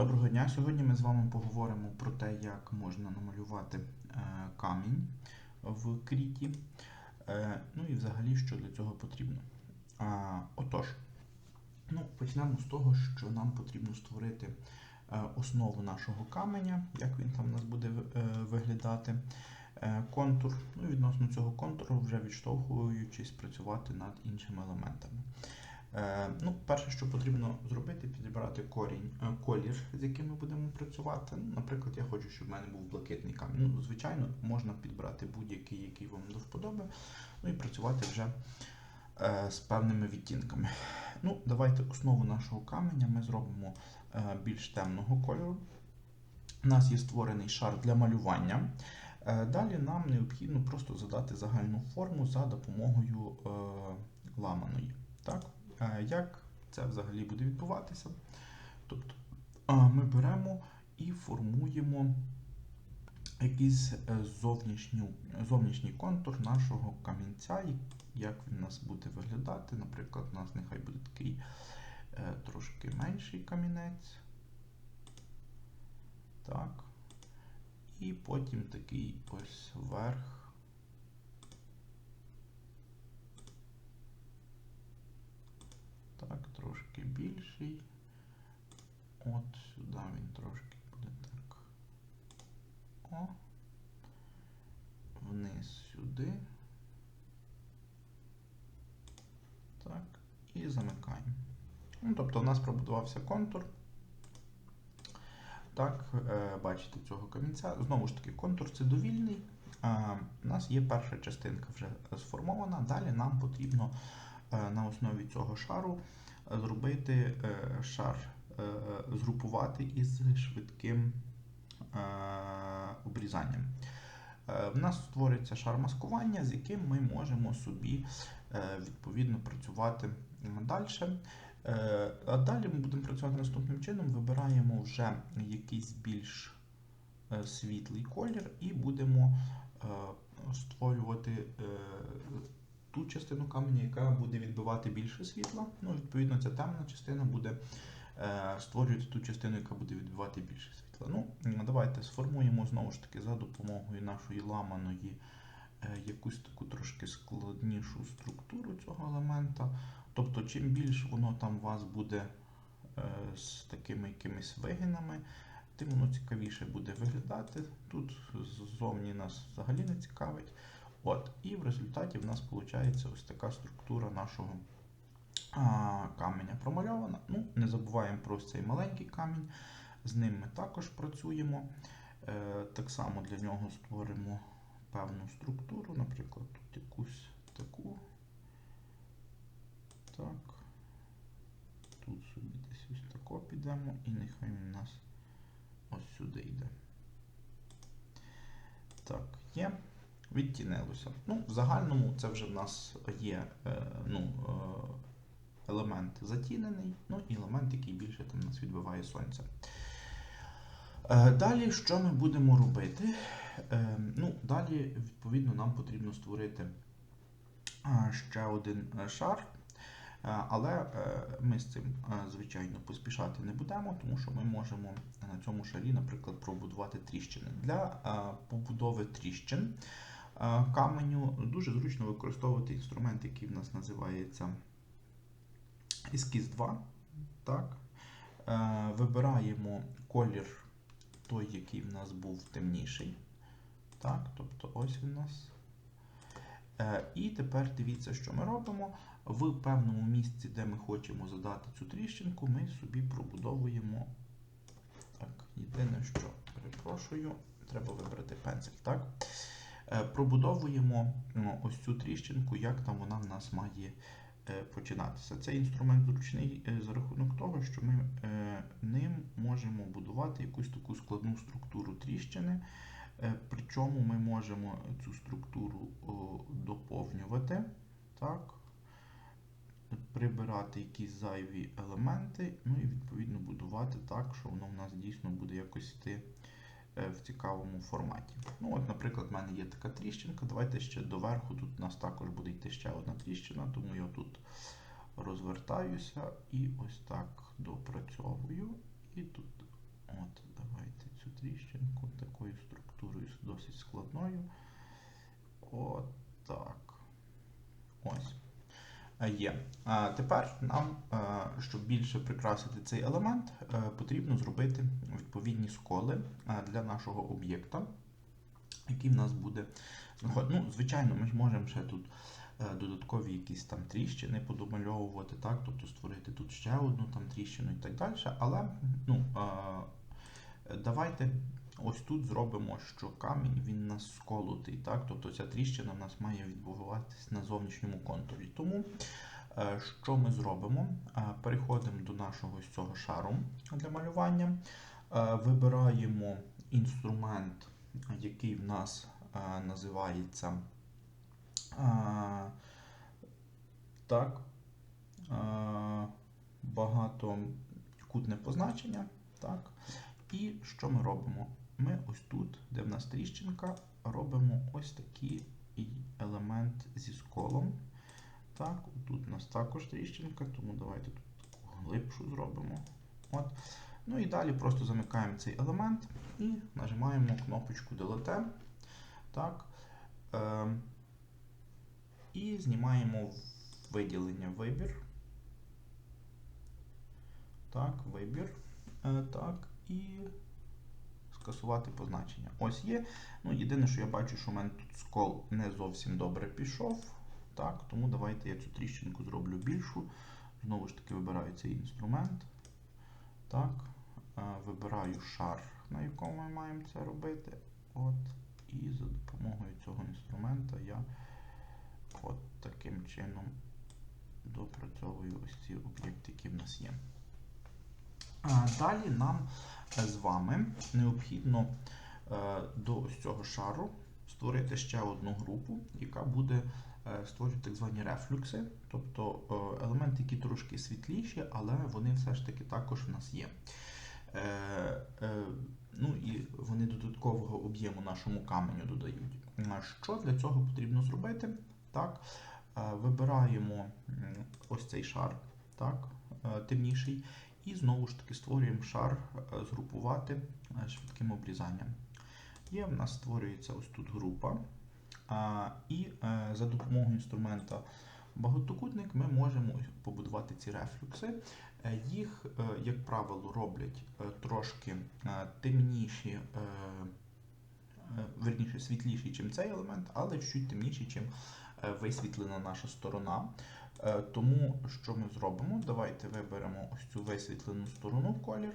Доброго дня! Сьогодні ми з вами поговоримо про те, як можна намалювати е, камінь в кріті. Е, ну і взагалі, що для цього потрібно. Отож, ну, почнемо з того, що нам потрібно створити е, основу нашого каменя, як він там у нас буде виглядати. Контур, ну відносно цього контуру, вже відштовхуючись, працювати над іншими елементами. Е, ну, перше, що потрібно зробити, підібрати корінь, е, колір, з яким ми будемо працювати. Наприклад, я хочу, щоб в мене був блакитний камінь. Ну, звичайно, можна підбрати будь-який, який вам до вподоби, ну і працювати вже е, з певними відтінками. Ну, Давайте основу нашого каменя ми зробимо більш темного кольору. У нас є створений шар для малювання. Далі нам необхідно просто задати загальну форму за допомогою ламаної. Так? Е, Як це взагалі буде відбуватися? Тобто ми беремо і формуємо якийсь е, зовнішню, зовнішній контур нашого камінця, як він у нас буде виглядати. Наприклад, у нас нехай буде такий е, трошки менший камінець. Так. І потім такий ось верх. Так, трошки більший. От сюди він трошки буде так. О. Вниз сюди. Так. І замикаємо. Ну, тобто у нас пробудувався контур. Так, е, бачите цього камінця. Знову ж таки, контур це довільний. У нас є перша частинка вже сформована. Далі нам потрібно на основі цього шару е, зробити е, шар, е, згрупувати із швидким е, обрізанням. Е, В нас створиться шар маскування, з яким ми можемо собі е, відповідно працювати далі. Е, А далі ми будемо працювати наступним чином. Вибираємо вже якийсь більш е, світлий колір і будемо е, створювати е, ту частину каменя, яка буде відбивати більше світла. Ну, відповідно, ця темна частина буде е, створювати ту частину, яка буде відбивати більше світла. Ну, давайте сформуємо знову ж таки за допомогою нашої ламаної е, якусь таку трошки складнішу структуру цього елемента. Тобто, чим більше воно там у вас буде е, з такими якимись вигинами, тим воно цікавіше буде виглядати. Тут ззовні нас взагалі не цікавить. От, І в результаті в нас виходить ось така структура нашого а, каменя промальована. Ну, Не забуваємо про цей маленький камінь. З ним ми також працюємо. Е, так само для нього створимо певну структуру, наприклад, тут якусь таку. Так. Тут собі десь ось тако підемо і нехай він у нас ось сюди йде. Так, є. Відтінилося. Ну, в загальному це вже в нас є е, ну, е, елемент затінений, ну і елемент, який більше там нас відбиває сонце. Е, Далі, що ми будемо робити? Ну, Далі, відповідно, нам потрібно створити ще один шар. Але ми з цим, звичайно, поспішати не будемо, тому що ми можемо на цьому шарі, наприклад, пробудувати тріщини. Для побудови тріщин каменю дуже зручно використовувати інструмент, який в нас називається ескіз 2. Так. Е, Вибираємо колір той, який в нас був темніший. Так, тобто ось у нас. Е, І тепер дивіться, що ми робимо. В певному місці, де ми хочемо задати цю тріщинку, ми собі пробудовуємо. Так, єдине, що перепрошую, треба вибрати пензель. Так? Е, Пробудовуємо ну, ось цю тріщинку, як там вона в нас має е, починатися. Цей інструмент зручний е, за рахунок того, що ми ним можемо будувати якусь таку складну структуру тріщини. Причому ми можемо цю структуру доповнювати, так, прибирати якісь зайві елементи, ну і відповідно будувати так, що воно в нас дійсно буде якось йти Е, в цікавому форматі. Ну, от, Наприклад, в мене є така тріщинка. Давайте ще доверху. Тут у нас також буде йти ще одна тріщина, тому я тут розвертаюся і ось так допрацьовую. І тут от, давайте цю тріщинку такою структурою досить складною. От так. Ось. Е, Є. А тепер нам, е, щоб більше прикрасити цей елемент, е, потрібно зробити відповідні сколи для нашого об'єкта, який в нас буде. Ну, звичайно, ми можемо ще тут додаткові якісь там тріщини подомальовувати, так? тобто створити тут ще одну там тріщину і так далі. Але ну, давайте ось тут зробимо, що камінь він нас сколотий, так? тобто ця тріщина в нас має відбуватись на зовнішньому контурі. Тому е, що ми зробимо? Е, Переходимо до нашого ось цього шару для малювання, е, вибираємо інструмент, який в нас називається так, багатокутне позначення. Так. І що ми робимо? Ми ось тут, де в нас тріщинка, робимо ось такий елемент зі сколом. Так, тут у нас також тріщинка, тому давайте тут таку глибшу зробимо. От. Ну і далі просто замикаємо цей елемент і нажимаємо кнопочку Delete. Так. Е, і знімаємо виділення вибір. Так, вибір. Е, так, і скасувати позначення. Ось є. Ну, Єдине, що я бачу, що в мене тут скол не зовсім добре пішов. Так, Тому давайте я цю тріщинку зроблю більшу. Знову ж таки, вибираю цей інструмент. Так, е, Вибираю шар, на якому ми маємо це робити. От, І за допомогою цього інструмента я от таким чином допрацьовую ось ці об'єкти, які в нас є. А Далі нам з вами необхідно е, до цього шару створити ще одну групу, яка буде е, створювати так звані рефлюкси, тобто е, елементи, які трошки світліші, але вони все ж таки також в нас є. Ну і вони додаткового об'єму нашому каменю додають. Що для цього потрібно зробити? Так, Вибираємо ось цей шар, так, темніший. І знову ж таки створюємо шар згрупувати швидким обрізанням. Є в нас створюється ось тут група. І за допомогою інструмента багатокутник ми можемо побудувати ці рефлюкси. Е, їх, е, як правило, роблять е, трошки темніші, верніше світліші, ніж цей елемент, але чуть темніші, ніж висвітлена наша сторона. Тому що ми зробимо? Давайте виберемо ось цю висвітлену сторону в колір.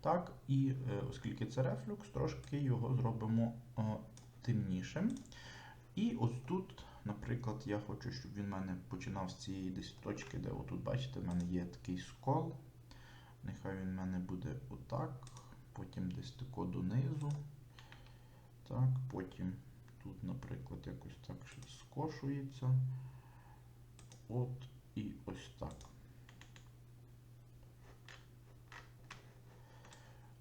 Так, І оскільки це рефлюкс, трошки його зробимо темнішим. І ось тут, наприклад, я хочу, щоб він в мене починав з цієї десь точки, де отут, бачите, в мене є такий скол. Нехай він в мене буде отак. Потім десь тако донизу. Так, Потім тут, наприклад, якось так скошується. От і ось так.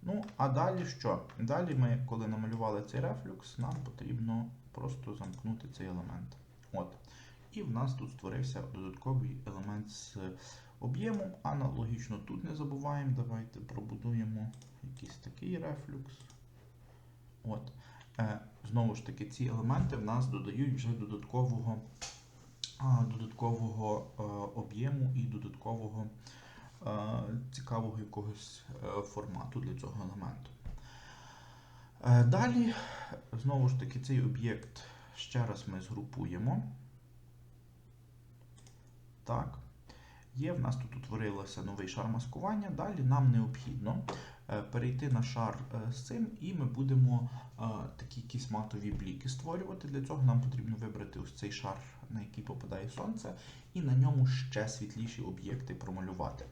Ну, а далі що? Далі ми, коли намалювали цей рефлюкс, нам потрібно просто замкнути цей елемент. От. І в нас тут створився додатковий елемент з об'ємом. Аналогічно тут не забуваємо. Давайте пробудуємо якийсь такий рефлюкс. От. Е, Знову ж таки, ці елементи в нас додають вже додаткового додаткового е, об'єму і додаткового е, цікавого якогось е, формату для цього елементу. Далі, знову ж таки, цей об'єкт ще раз ми згрупуємо. Так. Є, в нас тут утворилося новий шар маскування. Далі нам необхідно перейти на шар з цим, і ми будемо такі якісь матові бліки створювати. Для цього нам потрібно вибрати ось цей шар, на який попадає сонце, і на ньому ще світліші об'єкти промалювати.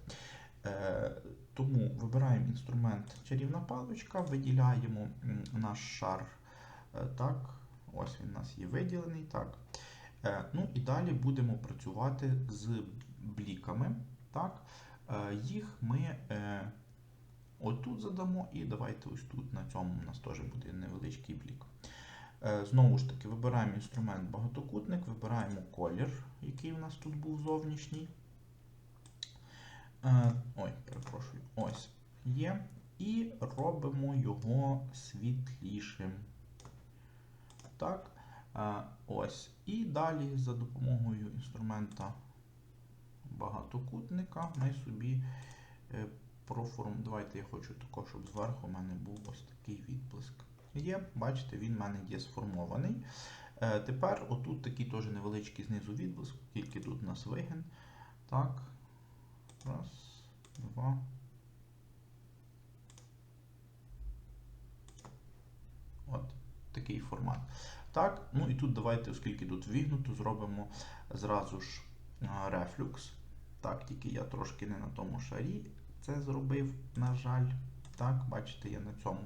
Е, тому вибираємо інструмент чарівна паличка, виділяємо наш шар. Е, так, Ось він у нас є виділений. так. Е, ну І далі будемо працювати з бліками. так. Їх ми отут задамо, і давайте ось тут на цьому у нас теж буде невеличкий блік. Знову ж таки, вибираємо інструмент багатокутник, вибираємо колір, який у нас тут був зовнішній. Е, ой, перепрошую, ось є. І робимо його світлішим. Так? Е, ось. І далі за допомогою інструмента багатокутника ми собі е, проформ... Давайте я хочу також, щоб зверху в мене був ось такий відблиск. Є, бачите, він в мене є сформований. Е, тепер отут такий теж невеличкий знизу відблиск, тільки тут у нас вигін. Так. Раз, два. От такий формат. Так, ну і тут давайте, оскільки тут вігнуто, зробимо зразу ж рефлюкс. Так, тільки я трошки не на тому шарі це зробив, на жаль. Так, бачите, я на цьому.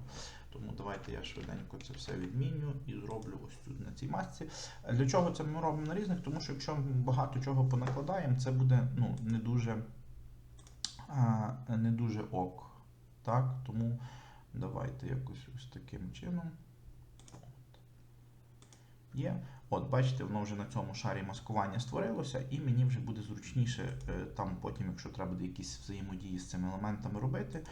Тому давайте я швиденько це все відміню і зроблю ось тут на цій масці. Для чого це ми робимо на різних? Тому що якщо ми багато чого понакладаємо, це буде ну, не дуже а, не дуже ок. Так, Тому давайте якось ось таким чином. Є. От, бачите, воно вже на цьому шарі маскування створилося, і мені вже буде зручніше е, там потім, якщо треба буде якісь взаємодії з цими елементами робити,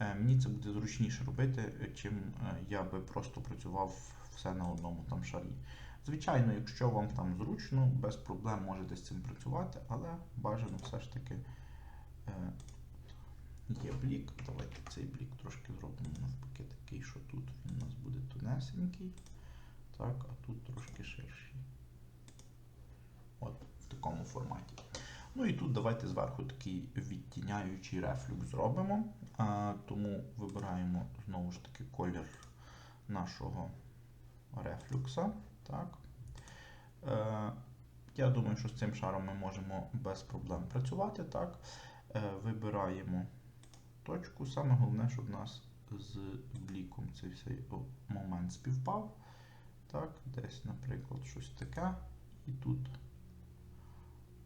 е, мені це буде зручніше робити, е, чим я би просто працював все на одному там шарі. Звичайно, якщо вам там зручно, без проблем можете з цим працювати, але бажано все ж таки є блік. Давайте цей блік трошки зробимо навпаки такий, що тут він у нас буде тонесенький. Так, а тут трошки ширший. От, в такому форматі. Ну і тут давайте зверху такий відтіняючий рефлюкс зробимо. А, Тому вибираємо знову ж таки колір нашого рефлюкса. Так. Е, Я думаю, що з цим шаром ми можемо без проблем працювати. Так. Е, Вибираємо точку. Саме головне, щоб у нас з бліком цей цей момент співпав. Так, десь, наприклад, щось таке. І тут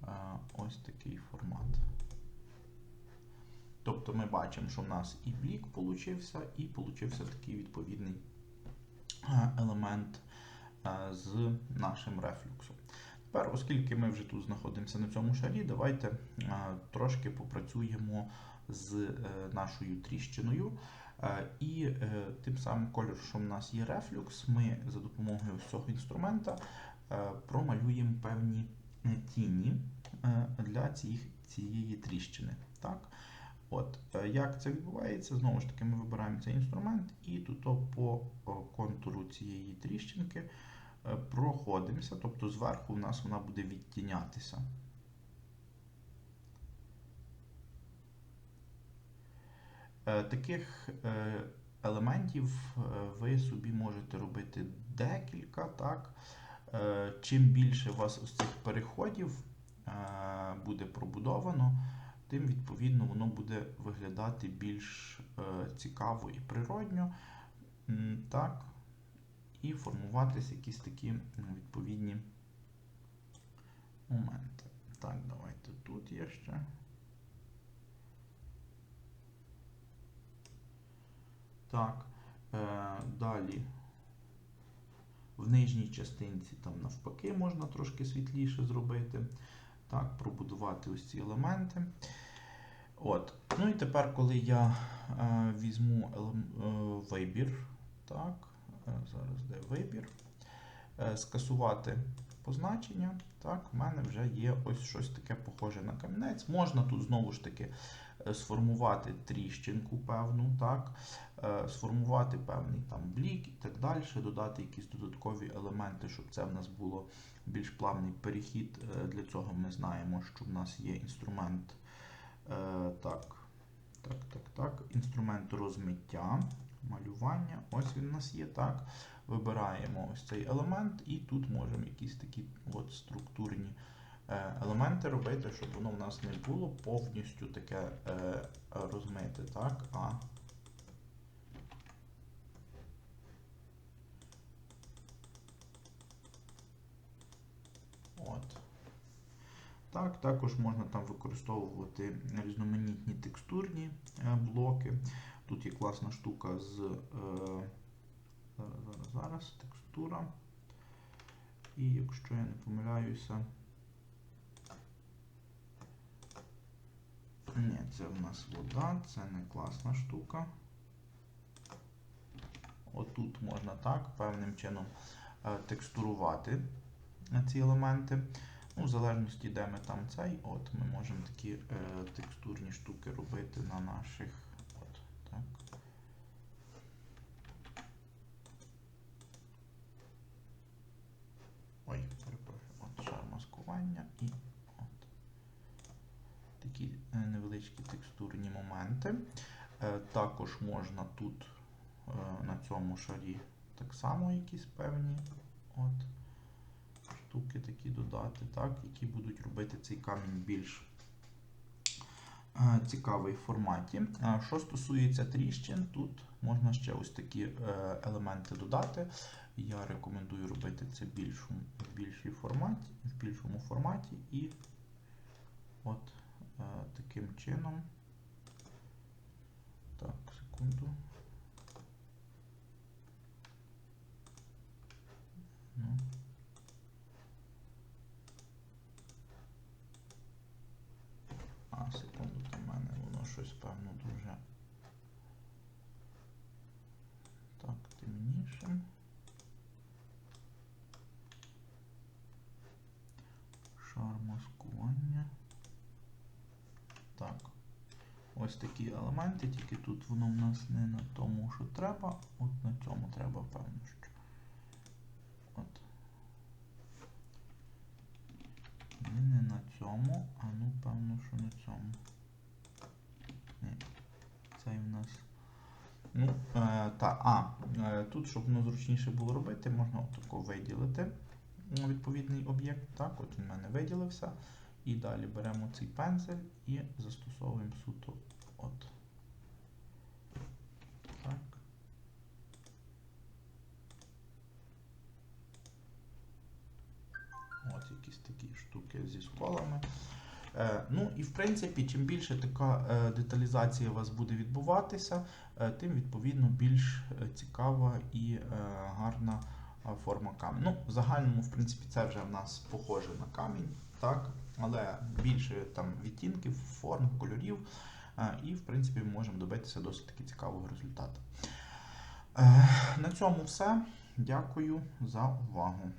а, ось такий формат. Тобто ми бачимо, що в нас і блік получився, і получився такий відповідний елемент з нашим рефлюксом. Тепер, оскільки ми вже тут знаходимося на цьому шарі, давайте трошки попрацюємо з е, нашою тріщиною. Е, і е, тим самим кольором, що в нас є рефлюкс, ми за допомогою цього інструмента е, промалюємо певні тіні для цієї тріщини. Так? От, Як це відбувається? Знову ж таки, ми вибираємо цей інструмент і тут по контуру цієї тріщинки проходимося, тобто зверху у нас вона буде відтінятися. Таких е, елементів е, ви собі можете робити декілька. так. Чим більше у вас ось цих переходів буде пробудовано, тим відповідно воно буде виглядати більш цікаво і природньо. так. І формуватися якісь такі відповідні моменти. Так, давайте тут є ще. Так, е, Далі в нижній частинці там навпаки можна трошки світліше зробити. Так, пробудувати ось ці елементи. От. Ну і тепер, коли я е, візьму е, вибір, так, е, зараз де вибір, е, скасувати позначення, так, в мене вже є ось щось таке похоже на камінець. Можна тут знову ж таки сформувати тріщинку певну, так, е, сформувати певний там блік і так далі, додати якісь додаткові елементи, щоб це в нас було більш плавний перехід. Е, для цього ми знаємо, що в нас є інструмент так, так, так, так, інструмент розмиття, малювання. Ось він у нас є. так. Вибираємо ось цей елемент, і тут можемо якісь такі от структурні. Е, елементи робити, щоб воно в нас не було повністю таке е, розмите, так? А. Так, Також можна там використовувати різноманітні текстурні е, блоки. Тут є класна штука з е, зараз, зараз, текстура. І якщо я не помиляюся, Ні, це в нас вода, це не класна штука. Отут можна так, певним чином е, текстурувати ці елементи. Ну, в залежності, де ми там цей, от ми можемо такі е, текстурні штуки робити на наших. От, так. Ой, перепрошую. От шар маскування і от. Такі е, невеличкі текстурні моменти. Е, також можна тут е, на цьому шарі так само якісь певні от, штуки такі додати, так, які будуть робити цей камінь більш е, цікавий в форматі. Е, Що стосується тріщин, тут можна ще ось такі е, елементи додати. Я рекомендую робити це в, більшій форматі, в більшому форматі і от е, таким чином. Так, секунду. Ну. А, секунду, там в мене воно щось певно дуже. Так, темніше. Шар маскування. Так. Ось такі елементи, тільки тут воно в нас не на тому, що треба, от на цьому треба, певно, що. От. Ні, не на цьому, а ну, певно, що на цьому. Ні. Цей в нас. Ну, е, та, а, е, тут, щоб воно зручніше було робити, можна отако виділити відповідний об'єкт. Так, от він в мене виділився. І далі беремо цей пензель і застосовуємо суто от. Так. От якісь такі штуки зі сколами. Е, ну і в принципі, чим більше така е, деталізація у вас буде відбуватися, е, тим відповідно більш цікава і гарна форма каменю. Ну, в загальному, в принципі, це вже в нас похоже на камінь, так? але більше там відтінків, форм, кольорів. І, в принципі, ми можемо добитися досить таки цікавого результату. Е, На цьому все. Дякую за увагу.